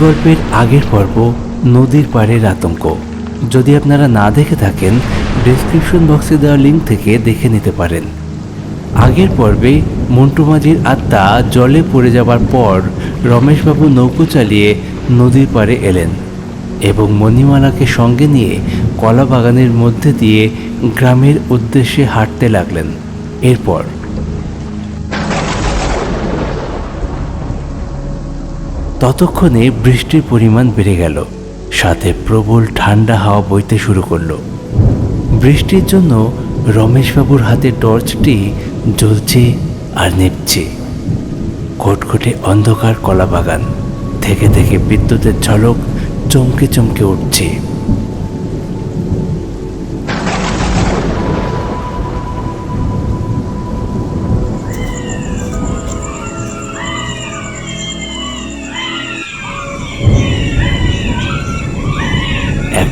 গল্পের আগের পর্ব নদীর পাড়ের আতঙ্ক। যদি আপনারা না দেখে থাকেন ডেসক্রিপশন বক্সে দেওয়া লিঙ্ক থেকে দেখে নিতে পারেন। আগের পর্বে মন্টু মাঝির আত্মা জলে পড়ে যাবার পর রমেশবাবু নৌকো চালিয়ে নদীর পাড়ে এলেন এবং মণিমালাকে সঙ্গে নিয়ে কলা বাগানের মধ্যে দিয়ে গ্রামের উদ্দেশ্যে হাঁটতে লাগলেন। এরপর ততক্ষণে বৃষ্টির পরিমাণ বেড়ে গেল। সাথে প্রবল ঠান্ডা হাওয়া বইতে শুরু করল। বৃষ্টির জন্য রমেশবাবুর হাতে টর্চটি জ্বলছে আর নেপছে খটখটে অন্ধকার কলাবাগান থেকে থেকে বিদ্যুতের ঝলক চমকে চমকে উঠছে।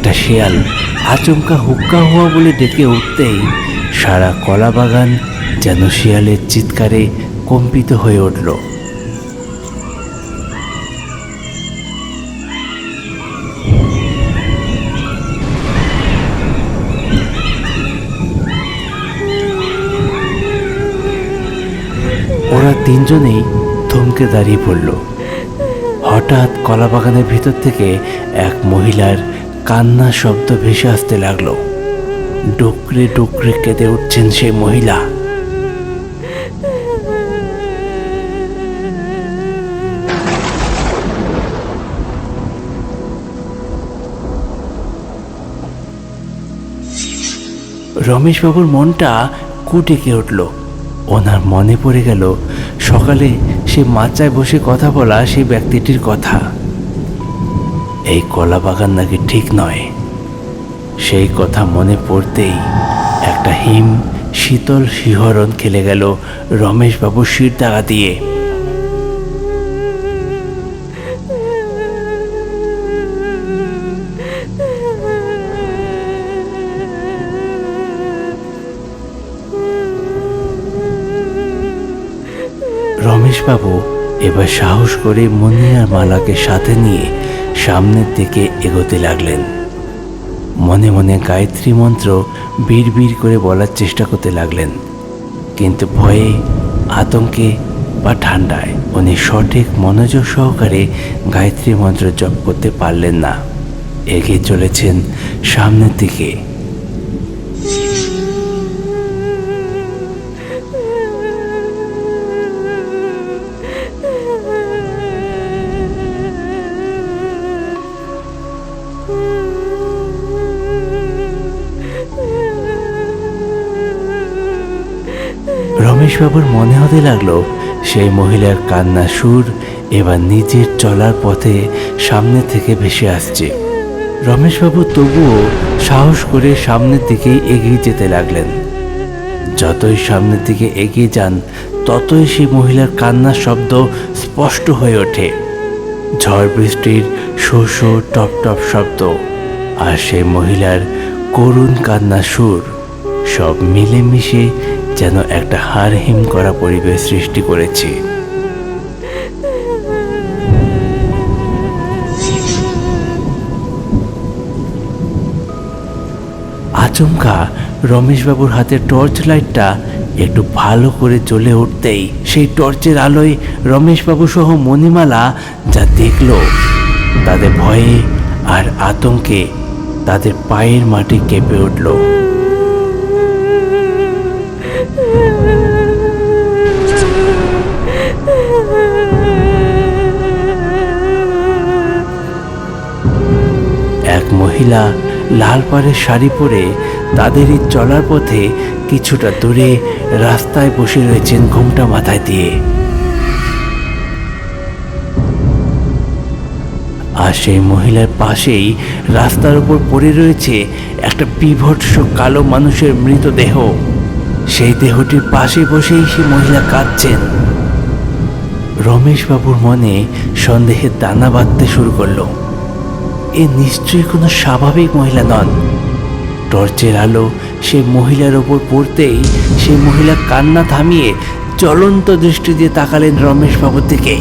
একটা শেয়াল আচমকা হুক্কা হওয়া বলে ডেকে উঠতেই সারা কলা বাগান যেন শিয়ালের চিৎকারে কম্পিত হয়ে উঠল। ওরা তিনজনেই থমকে দাঁড়িয়ে পড়ল। হঠাৎ কলা বাগানের ভিতর থেকে এক মহিলার কান্না শব্দ ভেসে আসতে লাগল। ডুকরে ডুকরে কেঁদে উঠছেন সেই মহিলা। রমেশবাবুর মনটা কুটেকে উঠল। ওনার মনে পড়ে গেল, সকালে সে মাচায় বসে কথা বলা সেই ব্যক্তিটির কথা। কলা বাগান নাকি ঠিক নয়। সেই কথা মনে পড়তেই একটা হিম শীতল শিহরণ খেলে গেল রমেশবাবু শির দাগা দিয়ে। রমেশবাবু এবার সাহস করে মনিয়ার মালাকে সাথে নিয়ে সামনের দিকে এগোতে লাগলেন। মনে মনে গায়ত্রী মন্ত্র বিড় করে বলার চেষ্টা করতে লাগলেন, কিন্তু ভয়ে, আতঙ্কে বা ঠান্ডায় উনি সঠিক মনোযোগ সহকারে গায়ত্রী মন্ত্র জপ করতে পারলেন না। এগিয়ে চলেছেন সামনের দিকে। রমেশবাবুর মনে হতে লাগল, সেই মহিলার কান্না সুর এবার নিজের চলার পথে সামনে থেকে ভেসে আসছে। রমেশবাবু তবুও সাহস করে সামনের দিকে এগিয়ে যেতে লাগলেন। যতই সামনের দিকে এগিয়ে যান, ততই সেই মহিলার কান্নার শব্দ স্পষ্ট হয়ে ওঠে। ঝড় বৃষ্টির শো শো টপ টপ শব্দ আর সেই মহিলার করুণ কান্নার সুর সব মিলেমিশে যেন একটা হার হিম করা পরিবেশ সৃষ্টি করেছে। আচমকা রমেশবাবুর হাতে টর্চ লাইটটা একটু ভালো করে চলে উঠতেই সেই টর্চের আলোয় রমেশবাবু সহ মণিমালা যা দেখল, তাদের ভয়ে আর আতঙ্কে তাদের পায়ের মাটি কেঁপে উঠল। এক মহিলা লাল পাড়ের শাড়ি পরে তাদেরই চলার পথে কিছুটা দূরে রাস্তায় বসে রয়েছেন ঘুমটা মাথায় দিয়ে। আর সেই মহিলার পাশেই রাস্তার উপর পড়ে রয়েছে একটা বিভৎস কালো মানুষের মৃতদেহ। সেই দেহটির পাশে বসেই সে মহিলা কাঁদছেন। রমেশবাবুর মনে সন্দেহের দানা বাঁধতে শুরু করল। এ নিশ্চয়ই কোনো স্বাভাবিক মহিলা নন। টর্চের আলো সে মহিলার ওপর পড়তেই সে মহিলা কান্না থামিয়ে চলন্ত দৃষ্টি দিয়ে তাকালেন রমেশবাবুর দিকে।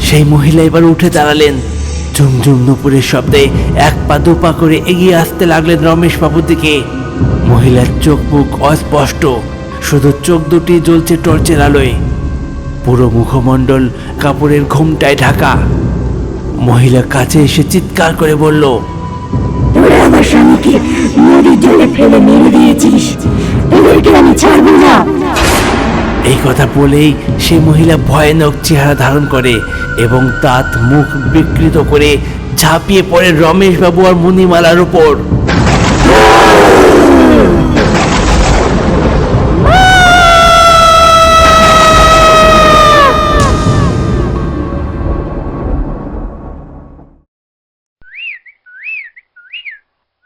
সেই মহিলা এবার উঠে দাঁড়ালেন। ঝুমঝুম নুপুরের শব্দে এক পা দু পা করে এগিয়ে আসতে লাগলেন রমেশ বাবুর দিকে। মহিলার চোখ মুখ অস্পষ্ট, শুধু চোখ দুটি জ্বলছে টর্চের আলোয়। পুরো মুখমণ্ডল কাপড়ের ঘুমটায় ঢাকা। মহিলা কাছে এসে চিৎকার করে বলল আমার স্বামীকে নদীর জলে ফেলে মেরে দিয়েছিস। আমি ছাড়বো না। এই কথা বলেই সে মহিলা ভয়ানক চেহারা ধারণ করে এবং দাঁত মুখ বিকৃত করে ঝাঁপিয়ে পড়ে রমেশ বাবু আর মুনিমালার উপর।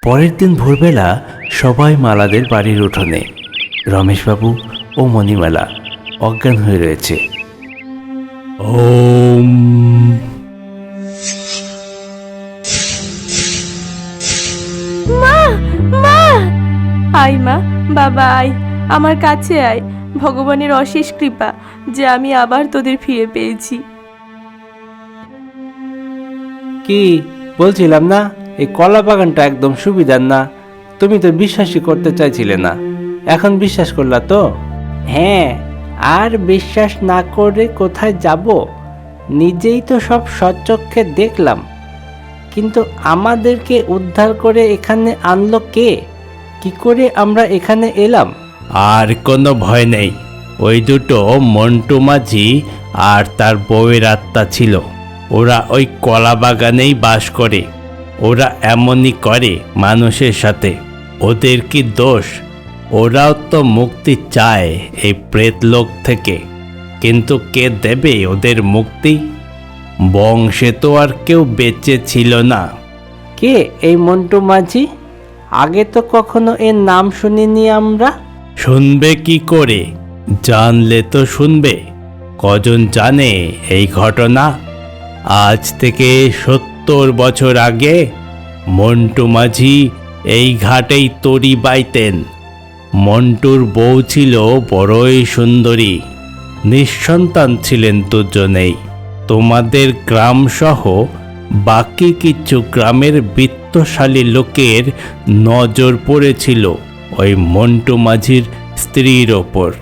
পরের দিন ভোরবেলা সবাই মালাদের বাড়ির উঠোনে, রমেশবাবু ও মণিমালা। অজ্ঞান হয়ে রয়েছে। ওম। মা মা! আয় মা বাবা আয় আমার কাছে আয় ভগবানের অশেষ কৃপা যে আমি আবার তোদের ফিরে পেয়েছি। কি বলছিলাম না? এই কলা বাগানটা একদম সুবিধার না তুমি তো বিশ্বাসই করতে চাইছিলে না। এখন বিশ্বাস করলা তো? হ্যাঁ আর বিশ্বাস না করে কোথায় যাব? নিজেই তো সব সচক্ষে দেখলাম। কিন্তু আমাদেরকে উদ্ধার করে এখানে আনলো কে? কি করে আমরা এখানে এলাম? আর কোনো ভয় নেই। ওই দুটো মন্টু মাঝি আর তার বউয়ের আত্মা ছিল। ওরা ওই কলা বাগানেই বাস করে। ওরা এমনই করে মানুষের সাথে। ওদের কি দোষ? ওরাও তো মুক্তি চায় এই প্রেতলোক থেকে। কিন্তু কে দেবে ওদের মুক্তি? বংশে তো আর কেউ বেঁচে ছিল না। কে এই মন্টু মাঝি? আগে তো কখনো এর নাম শুনিনি আমরা। শুনবে কি করে? জানলে তো শুনবে। কজন জানে এই ঘটনা? আজ থেকে সত্তর বছর আগে মন্টু মাঝি এই ঘাটেই তরি বাইতেন। মন্টুর বউ ছিল বড়ই সুন্দরী। নিঃসন্তান ছিলেন দুজনেই। তোমাদের গ্রাম সহ বাকি কিছু গ্রামের বিত্তশালী লোকের নজর পড়েছিল ওই মন্টু মাঝির স্ত্রীর ওপর।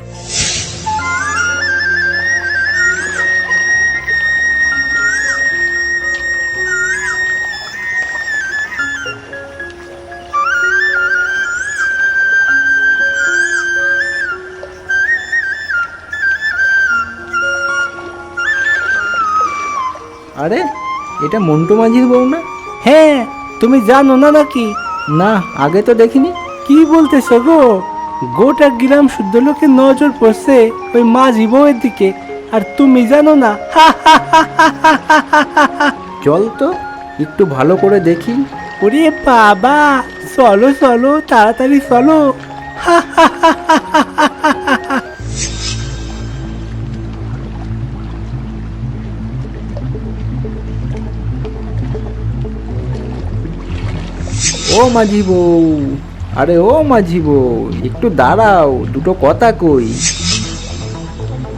এটা মন্টু মাঝির বউ না হ্যাঁ তুমি জানো না নাকি না আগে তো দেখিনি কি বলতেছ গো গোটা গ্রাম শুদ্ধ লোকে নজর পড়ছে ওই মাঝি বউয়ের দিকে আর তুমি জানো না চল তো একটু ভালো করে দেখি ওরে বাবা চলো চলো তাড়াতাড়ি চলো হা হা হা হা ও মাঝি বউ আরে ও মাঝি বউ একটু দাঁড়াও, দুটো কথা কই।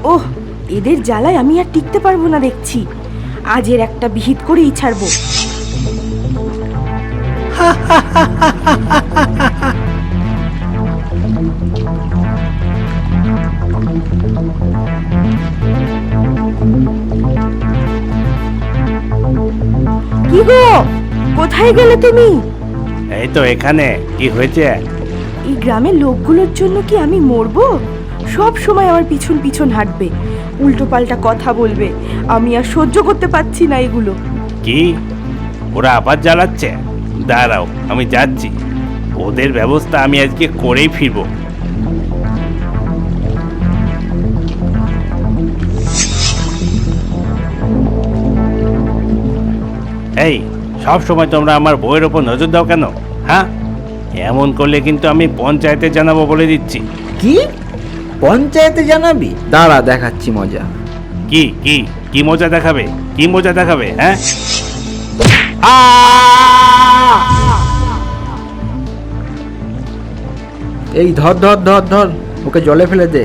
ওহ, এদের জ্বালায় আমি আর টিকতে পারব না দেখছি। আজের একটা বিহিত করেই ছাড়বো। কি গো? কোথায় গেলে তুমি? এই তো এখানে কি হয়েছে? এই গ্রামের লোকগুলোর জন্য কি আমি মরবো? সব সময় আমার পিছন পিছন হাঁটবে উল্টো পাল্টা কথা বলবে আমি আর সহ্য করতে পারছি না এগুলো। কি? ওরা আবার জ্বালাচ্ছে? দাঁড়াও আমি যাচ্ছি। ওদের ব্যবস্থা আমি আজকে করেই ফিরবো। এই সব সময় তোমরা আমার বইয়ের ওপর নজর দাও কেন? হ্যাঁ? এমন করলে কিন্তু আমি পঞ্চায়েতে জানাব বলে দিচ্ছি। কি? পঞ্চায়েতে জানাবি? দাঁড়া দেখাচ্ছি মজা। কি কি কি মজা দেখাবে? কি মজা দেখাবে হ্যাঁ? এই ধর ধর ধর ধর ওকে জলে ফেলে দে।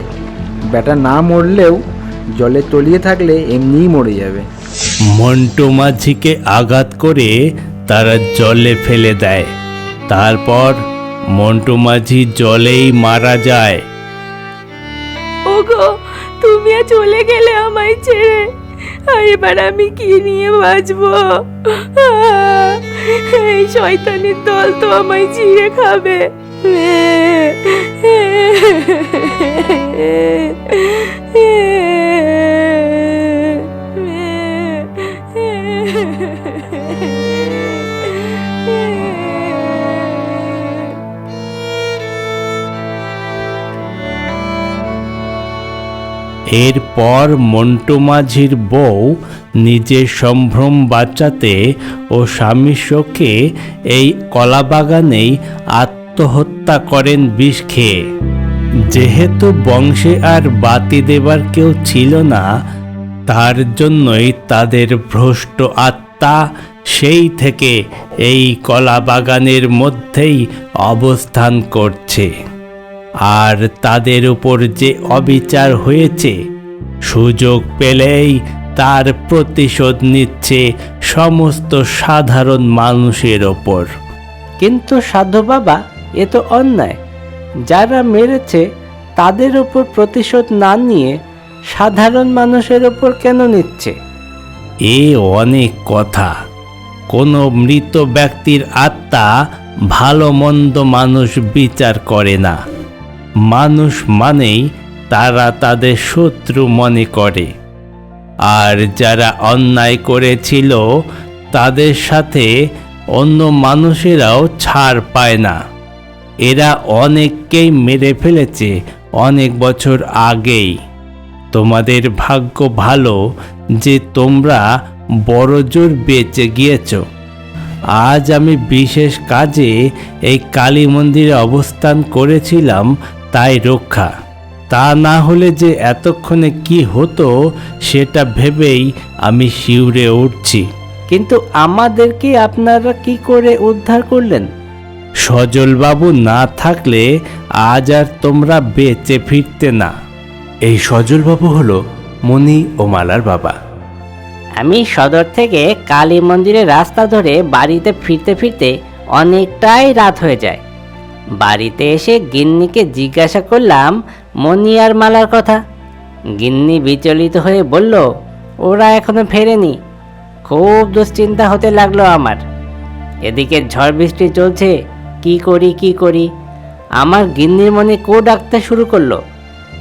ব্যাটা না মরলেও জলে তলিয়ে থাকলে এমনিই মরে যাবে। মন্টু মাঝিকে আঘাত করে তারা জলে ফেলে দেয়। তারপর মন্টু মাঝি জলেই মারা যায়। ওগো, তুমি আর চলে গেলে আমায় ছেড়ে। এবার আমি কি নিয়ে বাঁচবো? এই শয়তানের দল তো আমায় চিড়ে খাবে। এরপর মন্টু মাঝির বউ নিজের সম্ভ্রম বাঁচাতে ও স্বামীর শোকে এই কলাবাগানেই আত্মহত্যা করেন বিষ খেয়ে। যেহেতু বংশে আর বাতি দেবার কেউ ছিল না, তার জন্যই তাদের ভ্রষ্ট আত্মা সেই থেকে এই কলাবাগানের মধ্যেই অবস্থান করছে। আর তাদের উপর যে অবিচার হয়েছে সুযোগ পেলেই তার প্রতিশোধ নিচ্ছে সমস্ত সাধারণ মানুষের ওপর। কিন্তু সাধু বাবা এ তো অন্যায়। যারা মেরেছে তাদের উপর প্রতিশোধ না নিয়ে সাধারণ মানুষের ওপর কেন নিচ্ছে? এ অনেক কথা। কোনো মৃত ব্যক্তির আত্মা ভালো মন্দ মানুষ বিচার করে না। মানুষ মানেই তারা তাদের শত্রু মনে করে। আর যারা অন্যায় করেছিল, তাদের সাথে অন্য মানুষেরাও ছাড় পায় না। এরা অনেককেই মেরে ফেলেছে অনেক বছর আগেই। তোমাদের ভাগ্য ভালো যে তোমরা বড় জোর বেঁচে গিয়েছো। আজ আমি বিশেষ কাজে এই কালী মন্দিরে অবস্থান করেছিলাম তাই রক্ষা। তা না হলে যে এতক্ষণে কি হতো সেটা ভেবেই আমি শিউরে উঠছি। কিন্তু আমাদেরকে আপনারা কি করে উদ্ধার করলেন? সজলবাবু না থাকলে আজ আর তোমরা বেঁচে ফিরতে না। এই সজলবাবু হলো মণি ও মালার বাবা। আমি সদর থেকে কালী মন্দিরের রাস্তা ধরে বাড়িতে ফিরতে ফিরতে অনেকটাই রাত হয়ে যায়। বাড়িতে এসে গিন্নিকে জিজ্ঞাসা করলাম মনি আর মালার কথা? গিন্নি বিচলিত হয়ে বলল, ওরা এখনও ফেরেনি। খুব দুশ্চিন্তা হতে লাগল আমার। এদিকে ঝড় বৃষ্টি চলছে, কি করি কি করি? আমার গিন্নির মনে কো ডাকতে শুরু করল।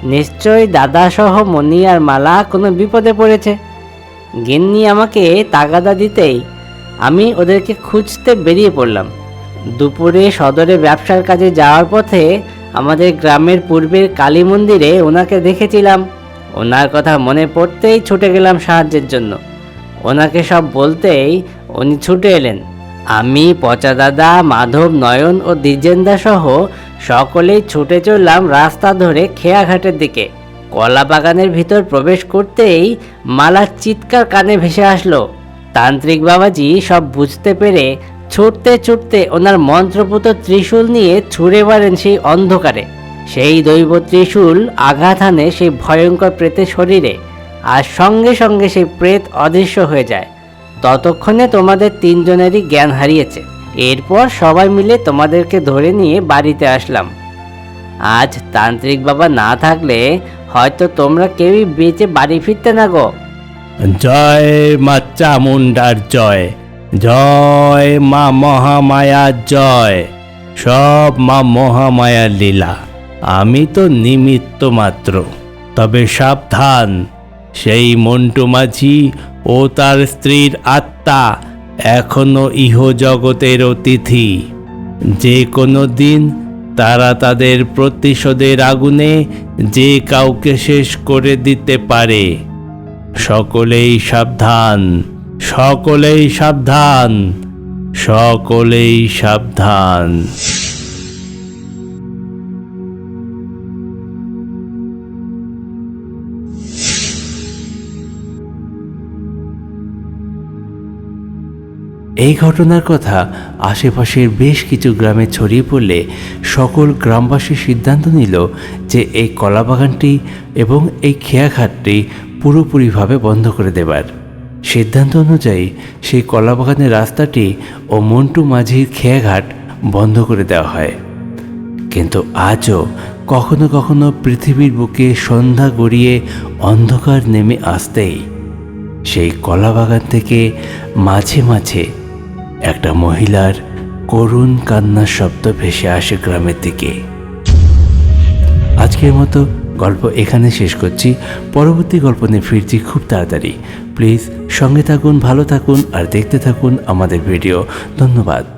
নিশ্চয় দাদা সহ মনি আর মালা কোনো বিপদে পড়েছে। গিন্নি আমাকে তাগাদা দিতেই আমি ওদেরকে খুঁজতে বেরিয়ে পড়লাম। দুপুরে সদরে ব্যবসার কাজে যাওয়ার পথে আমাদের গ্রামের পূর্বের কালী মন্দিরে ওনাকে দেখেছিলাম। ওনার কথা মনে পড়তেই ছুটে গেলাম সাহায্যের জন্য। ওনাকে সব বলতেই উনি ছুটে এলেন। আমি, পচা দাদা, মাধব, নয়ন ও দ্বিজেন্দা সহ সকলেই ছুটে চললাম রাস্তা ধরে খেয়াঘাটের দিকে। কলা বাগানের ভিতর প্রবেশ করতেই মালার চিৎকার কানে ভেসে আসলো। তান্ত্রিক বাবাজি সব বুঝতে পেরে ছুটতে ছুটতে ওনার মন্ত্রপুত ত্রিশূল নিয়ে ছুঁড়ে মারেন সেই অন্ধকারে। সেই দৈব ত্রিশূল আঘাত হানে সেই ভয়ঙ্কর প্রেতের শরীরে, আর সঙ্গে সঙ্গে সেই প্রেত অদৃশ্য হয়ে যায়। ততক্ষণে তোমাদের তিনজনেরই জ্ঞান হারিয়েছে। এরপর সবাই মিলে তোমাদেরকে ধরে নিয়ে বাড়িতে আসলাম। আজ তান্ত্রিক বাবা না থাকলে হয়তো তোমরা কেউই বেঁচে বাড়ি ফিরতে না গো। জয় মা চামুন্ডার জয়। জয় মা মহামায়ার জয়। সব মা মহামায়ার লীলা। আমি তো নিমিত্ত মাত্র। তবে সাবধান, সেই মন্টু মাঝি ও তার স্ত্রীর আত্মা এখনও ইহ জগতের অতিথি। যে কোনো দিন তারা তাদের প্রতিশোধের আগুনে যে কাউকে শেষ করে দিতে পারে। সকলেই সাবধান। সকলেই সাবধান সকলেই সাবধান। এই ঘটনার কথা আশেপাশের বেশ কিছু গ্রামে ছড়িয়ে পড়লে সকল গ্রামবাসী সিদ্ধান্ত নিল যে এই কলাবাগানটি এবং এই খেয়াঘাটটি পুরোপুরিভাবে বন্ধ করে দেবার। সিদ্ধান্ত অনুযায়ী সেই কলাবাগানের রাস্তাটি ও মন্টু মাঝির খেয়াঘাট বন্ধ করে দেওয়া হয়। কিন্তু আজও কখনো কখনো পৃথিবীর বুকে সন্ধ্যা গড়িয়ে অন্ধকার নেমে আসতেই সেই কলাবাগান থেকে মাঝে মাঝে একটা মহিলার করুণ কান্নার শব্দ ভেসে আসে গ্রামের দিকে। আজকের মতো গল্প এখানে শেষ করছি। পরবর্তী গল্প নিয়ে ফিরছি খুব তাড়াতাড়ি। প্লিজ সঙ্গে থাকুন, ভালো থাকুন, আর দেখতে থাকুন আমাদের ভিডিও। ধন্যবাদ।